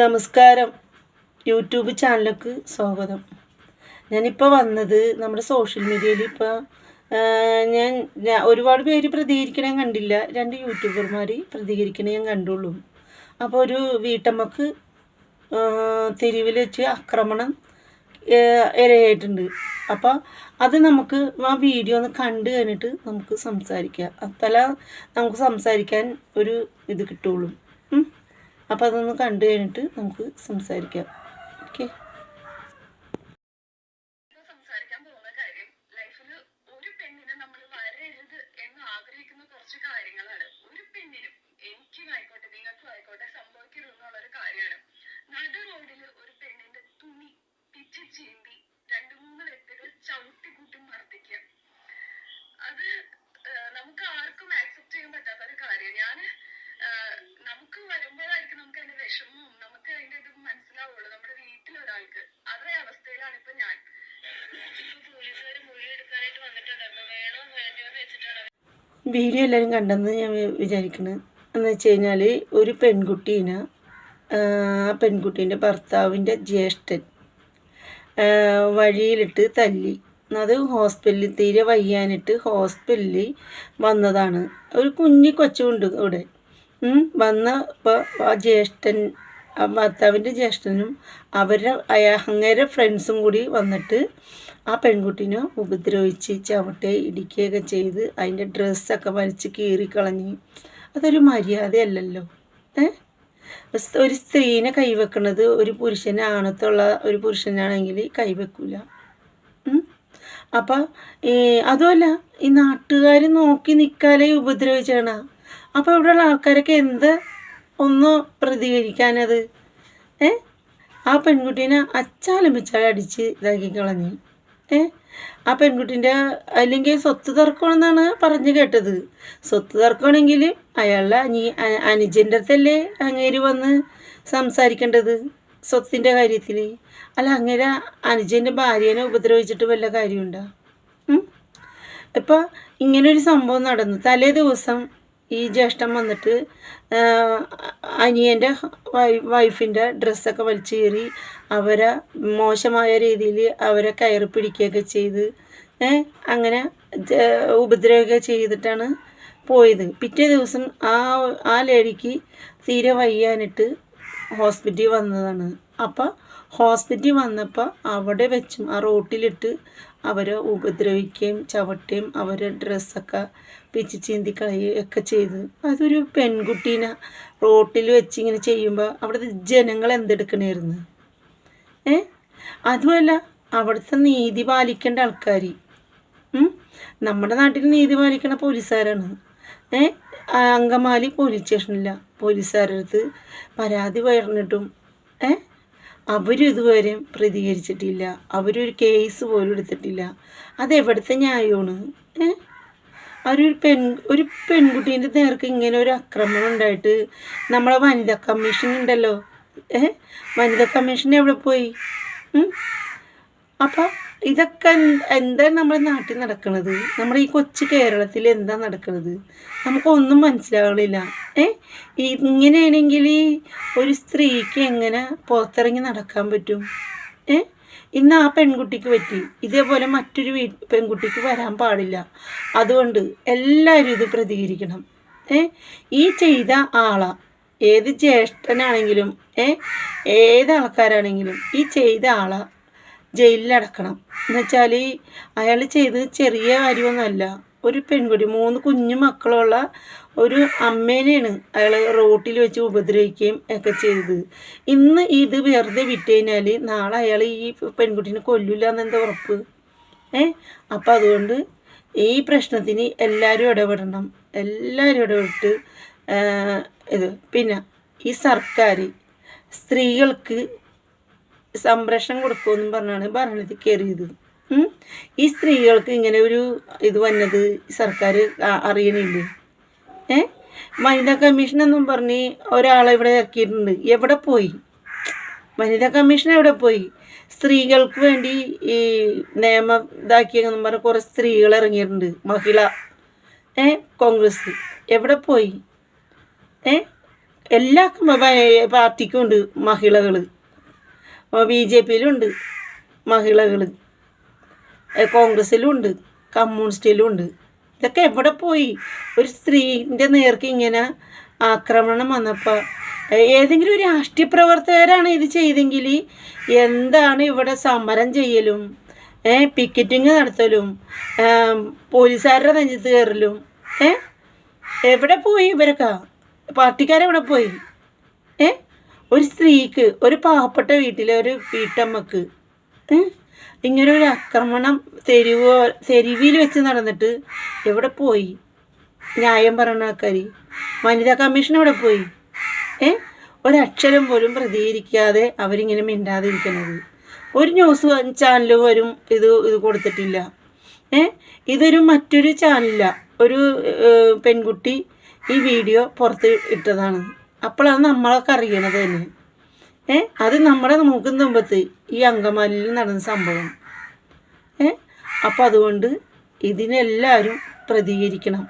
നമസ്കാരം. യൂട്യൂബ് ചാനലിലേക്ക് സ്വാഗതം. ഞാനിപ്പോൾ വന്നത് നമ്മുടെ സോഷ്യൽ മീഡിയയിൽ ഇപ്പോൾ ഞാൻ ഒരുപാട് പേര് പ്രതികരിക്കണ കണ്ടില്ല. രണ്ട് യൂട്യൂബർമാർ പ്രതികരിക്കണ ഞാൻ കണ്ടുള്ളൂ. അപ്പോൾ ഒരു വീട്ടമ്മക്ക് തെരുവിൽ വെച്ച് ആക്രമണം ഇരയായിട്ടുണ്ട്. അപ്പോൾ അത് നമുക്ക് ആ വീഡിയോ ഒന്ന് കണ്ടു കഴിഞ്ഞിട്ട് നമുക്ക് സംസാരിക്കാം. അത്തല നമുക്ക് സംസാരിക്കാൻ ഒരു ഇത് കിട്ടുള്ളൂ. അപ്പോൾ അതൊന്ന് കണ്ടു കഴിഞ്ഞിട്ട് നമുക്ക് സംസാരിക്കാം. ഓക്കെ വീഡിയോ എല്ലാവരും കണ്ടെന്ന് ഞാൻ വിചാരിക്കുന്നത് എന്ന് വെച്ച് കഴിഞ്ഞാൽ ഒരു പെൺകുട്ടീനെ ആ പെൺകുട്ടീന്റെ ഭർത്താവിന്റെ ജ്യേഷ്ഠൻ വഴിയിലിട്ട് തല്ലി. അത് ഹോസ്പിറ്റലിൽ തീരെ വയ്യാനിട്ട് ഹോസ്പിറ്റലിൽ വന്നതാണ്. ഒരു കുഞ്ഞി കൊച്ചുണ്ട് ഇവിടെ. വന്ന ഇപ്പോൾ ആ ജ്യേഷ്ഠൻ ഭർത്താവിന്റെ ജ്യേഷ്ഠനും അവരുടെ അങ്ങേരെ ഫ്രണ്ട്സും കൂടി വന്നിട്ട് ആ പെൺകുട്ടീനെ ഉപദ്രവിച്ച് ചവിട്ടെ ഇടിക്കുകയൊക്കെ ചെയ്ത് അതിന്റെ ഡ്രസ്സൊക്കെ വലിച്ച് കീറിക്കളഞ്ഞ് അതൊരു മര്യാദയല്ലല്ലോ. ഏ? ഒരു സ്ത്രീനെ കൈവെക്കുന്നത് ഒരു പുരുഷനെ ആണത്തുള്ള ഒരു പുരുഷനാണെങ്കിൽ കൈവെക്കൂല. ഉം. അപ്പം അതുമല്ല ഈ നാട്ടുകാർ നോക്കി നിൽക്കാലേ ഉപദ്രവിച്ചാണ്. അപ്പോൾ ഇവിടെയുള്ള ആൾക്കാരൊക്കെ എന്ത് ഒന്ന് പ്രതികരിക്കാനത്. ഏ? ആ പെൺകുട്ടീനെ അച്ചാലും പിച്ചാലും അടിച്ച് ഇതാക്കി കളഞ്ഞു. ഏ? ആ പെൺകുട്ടീന്റെ അല്ലെങ്കിൽ സ്വത്ത് തർക്കമാണെന്നാണ് പറഞ്ഞു കേട്ടത്. സ്വത്ത് തർക്കമാണെങ്കിൽ അയാളുടെ അനി അനുജന്റെ അടുത്തല്ലേ അങ്ങേര് വന്ന് സംസാരിക്കേണ്ടത്? സ്വത്തിന്റെ കാര്യത്തിൽ. അല്ല അങ്ങേരെ അനുജന്റെ ഭാര്യനെ ഉപദ്രവിച്ചിട്ട് വല്ല കാര്യമുണ്ടോ? ഇപ്പം ഇങ്ങനൊരു സംഭവം നടന്നു. തലേ ദിവസം ഈ ജ്യേഷ്ഠൻ വന്നിട്ട് അനിയന്റെ വൈഫിന്റെ ഡ്രസ്സൊക്കെ വലിച്ചു കയറി അവരെ മോശമായ രീതിയിൽ അവരെ കയറി പിടിക്കുകയൊക്കെ ചെയ്ത് അങ്ങനെ ഉപദ്രവമൊക്കെ ചെയ്തിട്ടാണ് പോയത്. പിറ്റേ ദിവസം ആ ആ ലേഡിക്ക് തീരെ വയ്യാനിട്ട് ഹോസ്പിറ്റലിൽ വന്നതാണ്. അപ്പം ഹോസ്പിറ്റലിൽ വന്നപ്പോൾ അവിടെ വെച്ചും ആ റോട്ടിലിട്ട് അവരെ ഉപദ്രവിക്കുകയും ചവിട്ടുകയും അവരെ ഡ്രസ്സൊക്കെ പിച്ച് ചീന്തി കളയുകയും ഒക്കെ ചെയ്ത്. അതൊരു പെൺകുട്ടീനെ റോട്ടിൽ വെച്ച് ഇങ്ങനെ ചെയ്യുമ്പോൾ അവിടുത്തെ ജനങ്ങൾ എന്തെടുക്കണമായിരുന്നു ഏ? അതുമല്ല അവിടുത്തെ നീതി പാലിക്കേണ്ട ആൾക്കാർ നമ്മുടെ നാട്ടിൽ നീതി പാലിക്കണ പോലീസുകാരാണ്. ഏ? അങ്കമാലി പോലീസ് സ്റ്റേഷനില്ല പോലീസുകാരുടെ അടുത്ത് പരാതി പറഞ്ഞിട്ടും ഏ? അവരും ഇതുവരെയും പ്രതികരിച്ചിട്ടില്ല. അവരൊരു കേസ് പോലും എടുത്തിട്ടില്ല. അതെവിടുത്തെ ന്യായമാണ്? ഒരു പെൺ ഒരു പെൺകുട്ടീന്റെ നേർക്ക് ഇങ്ങനെ ഒരു ആക്രമണം ഉണ്ടായിട്ട് നമ്മളെ വനിതാ കമ്മീഷൻ ഉണ്ടല്ലോ. ഏ? വനിതാ കമ്മീഷൻ എവിടെ പോയി? അപ്പം ഇതൊക്കെ എന്താ എന്താണ് നമ്മുടെ നാട്ടിൽ നടക്കുന്നത് നമ്മുടെ ഈ കൊച്ചു കേരളത്തിൽ എന്താ നടക്കുന്നത് നമുക്കൊന്നും മനസ്സിലാവണില്ല. ഏ? ഇങ്ങനെയാണെങ്കിൽ ഒരു സ്ത്രീക്ക് എങ്ങനെ പുറത്തിറങ്ങി നടക്കാൻ പറ്റും? ഏ? ഇന്ന് ആ പെൺകുട്ടിക്ക് പറ്റി. ഇതേപോലെ മറ്റൊരു വീ പെൺകുട്ടിക്ക് വരാൻ പാടില്ല. അതുകൊണ്ട് എല്ലാവരും ഇത് പ്രതികരിക്കണം. ഏ? ഈ ചെയ്ത ആളാ. ഏത് ജ്യേഷ്ഠനാണെങ്കിലും ഏ? ഏത് ആൾക്കാരാണെങ്കിലും ഈ ചെയ്ത ആളാ. ജയിലിലടക്കണം. എന്നുവെച്ചാൽ അയാൾ ചെയ്ത് ചെറിയ കാര്യമൊന്നുമല്ല. ഒരു പെൺകുട്ടി മൂന്ന് കുഞ്ഞു മക്കളുള്ള ഒരു അമ്മേനെയാണ് അയാൾ റോട്ടിൽ വെച്ച് ഉപദ്രവിക്കുകയും ഒക്കെ ചെയ്തത്. ഇന്ന് ഇത് വെറുതെ വിട്ട് കഴിഞ്ഞാൽ നാളെ അയാൾ ഈ പെൺകുട്ടീനെ കൊല്ലില്ല എന്നെന്താ ഉറപ്പ്? ഏ? അപ്പം അതുകൊണ്ട് ഈ പ്രശ്നത്തിന് എല്ലാവരും ഇടപെടണം. എല്ലാവരും ഇടപെട്ട് ഇത് പിന്നെ ഈ സർക്കാർ സ്ത്രീകൾക്ക് സംരക്ഷണം കൊടുക്കുമെന്നും പറഞ്ഞാണ് ഭരണത്തിൽ കയറിയത്. ഈ സ്ത്രീകൾക്ക് ഇങ്ങനെ ഒരു ഇത് വന്നത് സർക്കാർ അറിയണില്ലേ? ഏ? വനിതാ കമ്മീഷൻ എന്നും പറഞ്ഞ് ഒരാളെ ഇവിടെ ഇറക്കിയിട്ടുണ്ട്. എവിടെ പോയി? വനിതാ കമ്മീഷൻ എവിടെ പോയി? സ്ത്രീകൾക്ക് വേണ്ടി ഈ നിയമം ഇതാക്കിയെന്നും പറഞ്ഞ് കുറേ സ്ത്രീകൾ ഇറങ്ങിയിട്ടുണ്ട്. മഹിള. ഏ? കോൺഗ്രസ്. എവിടെ പോയി? ഏ? എല്ലാ പാർട്ടിക്കും ഉണ്ട് മഹിളകൾ ബി ജെ പിയിലുണ്ട് മഹിളകൾ കോൺഗ്രസ്സിലും ഉണ്ട് കമ്മ്യൂണിസ്റ്റിലും ഉണ്ട് ഇതൊക്കെ എവിടെ പോയി? ഒരു സ്ത്രീന്റെ നേർക്ക് ഇങ്ങനെ ആക്രമണം വന്നപ്പോൾ ഏതെങ്കിലും ഒരു രാഷ്ട്രീയ പ്രവർത്തകരാണ് ഇത് ചെയ്തെങ്കിൽ എന്താണ് ഇവിടെ സമരം ചെയ്യലും? പിക്കറ്റിങ് നടത്തലും? പോലീസുകാരുടെ നെഞ്ചത്ത് കയറലും? ഏ എവിടെ പോയി ഇവരൊക്കെ? പാർട്ടിക്കാരെവിടെ പോയി? ഏ? ഒരു സ്ത്രീക്ക് ഒരു പാവപ്പെട്ട വീട്ടിലെ ഒരു വീട്ടമ്മക്ക്? ഇങ്ങനെ ഒരു ആക്രമണം തെരുവോ തെരുവിൽ വെച്ച് നടന്നിട്ട് എവിടെ പോയി? ന്യായം പറയുന്ന ആൾക്കാർ വനിതാ കമ്മീഷൻ എവിടെ പോയി? ഏ? ഒരക്ഷരം പോലും പ്രതികരിക്കാതെ അവരിങ്ങനെ മിണ്ടാതിരിക്കുന്നത് ഒരു ന്യൂസ് ചാനൽ വരും ഇത് ഇത് കൊടുത്തിട്ടില്ല. ഏ? ഇതൊരു മറ്റൊരു ചാനലില്ല. ഒരു പെൺകുട്ടി ഈ വീഡിയോ പുറത്ത് ഇട്ടതാണ്. അപ്പോഴാണ് നമ്മളൊക്കെ അറിയണത് തന്നെ ഏ? അത് നമ്മുടെ മൂക്കും തുമ്പത്ത് ഈ അങ്കമാലിയിൽ നടന്ന സംഭവം. ഏ? അപ്പം അതുകൊണ്ട് ഇതിനെല്ലാവരും പ്രതികരിക്കണം.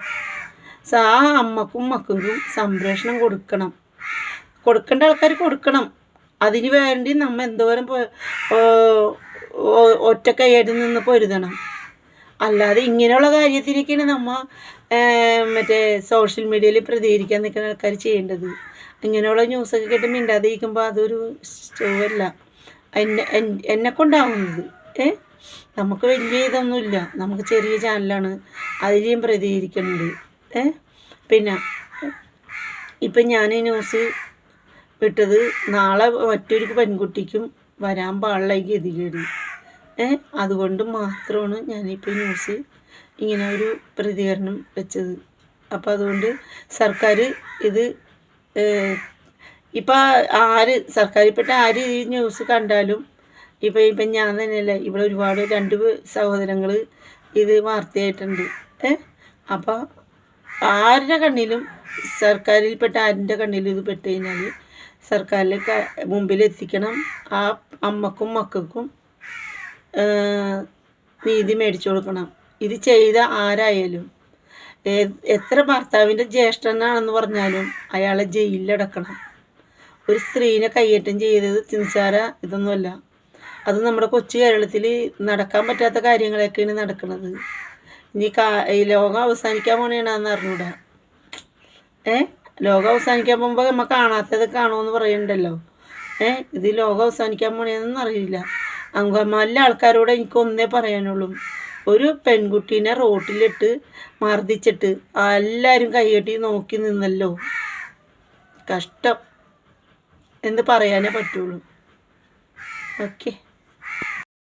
ആ അമ്മക്കും മക്കൾക്കും സംപ്രേഷണം കൊടുക്കണം. കൊടുക്കേണ്ട ആൾക്കാർ കൊടുക്കണം. അതിന് വേണ്ടി നമ്മൾ എന്തോരം ഒറ്റക്കൈയായിട്ട് നിന്ന് പൊരുതണം. അല്ലാതെ ഇങ്ങനെയുള്ള കാര്യത്തിനൊക്കെയാണ് നമ്മ ഏർ, മറ്റേ സോഷ്യൽ മീഡിയയിൽ പ്രതികരിക്കാൻ നിൽക്കുന്ന ആൾക്കാർ ചെയ്യേണ്ടത്. ഇങ്ങനെയുള്ള ന്യൂസൊക്കെ കേട്ട് മിണ്ടാതെ മിണ്ടാതിരിക്കുമ്പോൾ അതൊരു സ്റ്റോവല്ല എന്നെ എന്നെ കൊണ്ടാവുന്നത് ഏ? നമുക്ക് വലിയ ഇതൊന്നുമില്ല. നമുക്ക് ചെറിയ ചാനലാണ് അതിലേയും പ്രതികരിക്കുന്നുണ്ട് ഏ? പിന്നെ ഇപ്പം ഞാൻ ഈ ന്യൂസ് വിട്ടത് നാളെ മറ്റൊരു പെൺകുട്ടിക്കും വരാൻ പാടില്ല ഗതികേട്. ഏ? അതുകൊണ്ട് മാത്രമാണ് ഞാനിപ്പോൾ ന്യൂസ് ഇങ്ങനെ ഒരു പ്രതികരണം വെച്ചത്. അപ്പോൾ അതുകൊണ്ട് സർക്കാർ ഇത് ഇപ്പം ആര് സർക്കാരിൽപ്പെട്ട ആര് ഈ ന്യൂസ് കണ്ടാലും ഇപ്പം ഇപ്പം ഞാൻ തന്നെയല്ല ഇവിടെ ഒരുപാട് രണ്ട് സഹോദരങ്ങൾ ഇത് വാർത്തയായിട്ടുണ്ട്. ഏ അപ്പോൾ ആരുടെ കണ്ണിലും സർക്കാരിൽപ്പെട്ട ആരിന്റെ കണ്ണിലും ഇത് പെട്ട് കഴിഞ്ഞാൽ സർക്കാരിലെ ക- മുമ്പിൽ എത്തിക്കണം. ആ അമ്മക്കും മക്കൾക്കും നീതി മേടിച്ചു കൊടുക്കണം. ഇത് ചെയ്ത ആരായാലും? എത്ര ഭർത്താവിന്റെ ജ്യേഷ്ഠനാണെന്ന് പറഞ്ഞാലും അയാളെ ജയിലിലടക്കണം. ഒരു സ്ത്രീനെ കയ്യേറ്റം ചെയ്തത് തിൻസാര ഇതൊന്നുമല്ല. അത് നമ്മുടെ കൊച്ചു കേരളത്തിൽ നടക്കാൻ പറ്റാത്ത കാര്യങ്ങളൊക്കെയാണ് നടക്കുന്നത് ഇനി കാ ഈ ലോകം അവസാനിക്കാൻ പോണേണെന്ന് അറിഞ്ഞൂടാ. ഏ? ലോകം അവസാനിക്കാൻ പോകുമ്പോൾ നമ്മൾ കാണാത്തത് കാണുമെന്ന് പറയുന്നുണ്ടല്ലോ ഏ? ഇത് ലോകം അവസാനിക്കാൻ പോണേന്നൊന്നും അറിയില്ല. അങ്കമാലിലെ ആൾക്കാരോട് എനിക്ക് ഒന്നേ പറയാനുള്ളൂ. ഒരു പെൺകുട്ടീനെ റോട്ടിലിട്ട് മർദ്ദിച്ചിട്ട് എല്ലാവരും കൈകെട്ടി നോക്കി നിന്നല്ലോ. കഷ്ടം. എന്ന് പറയാനേ പറ്റുള്ളൂ. ഓക്കെ.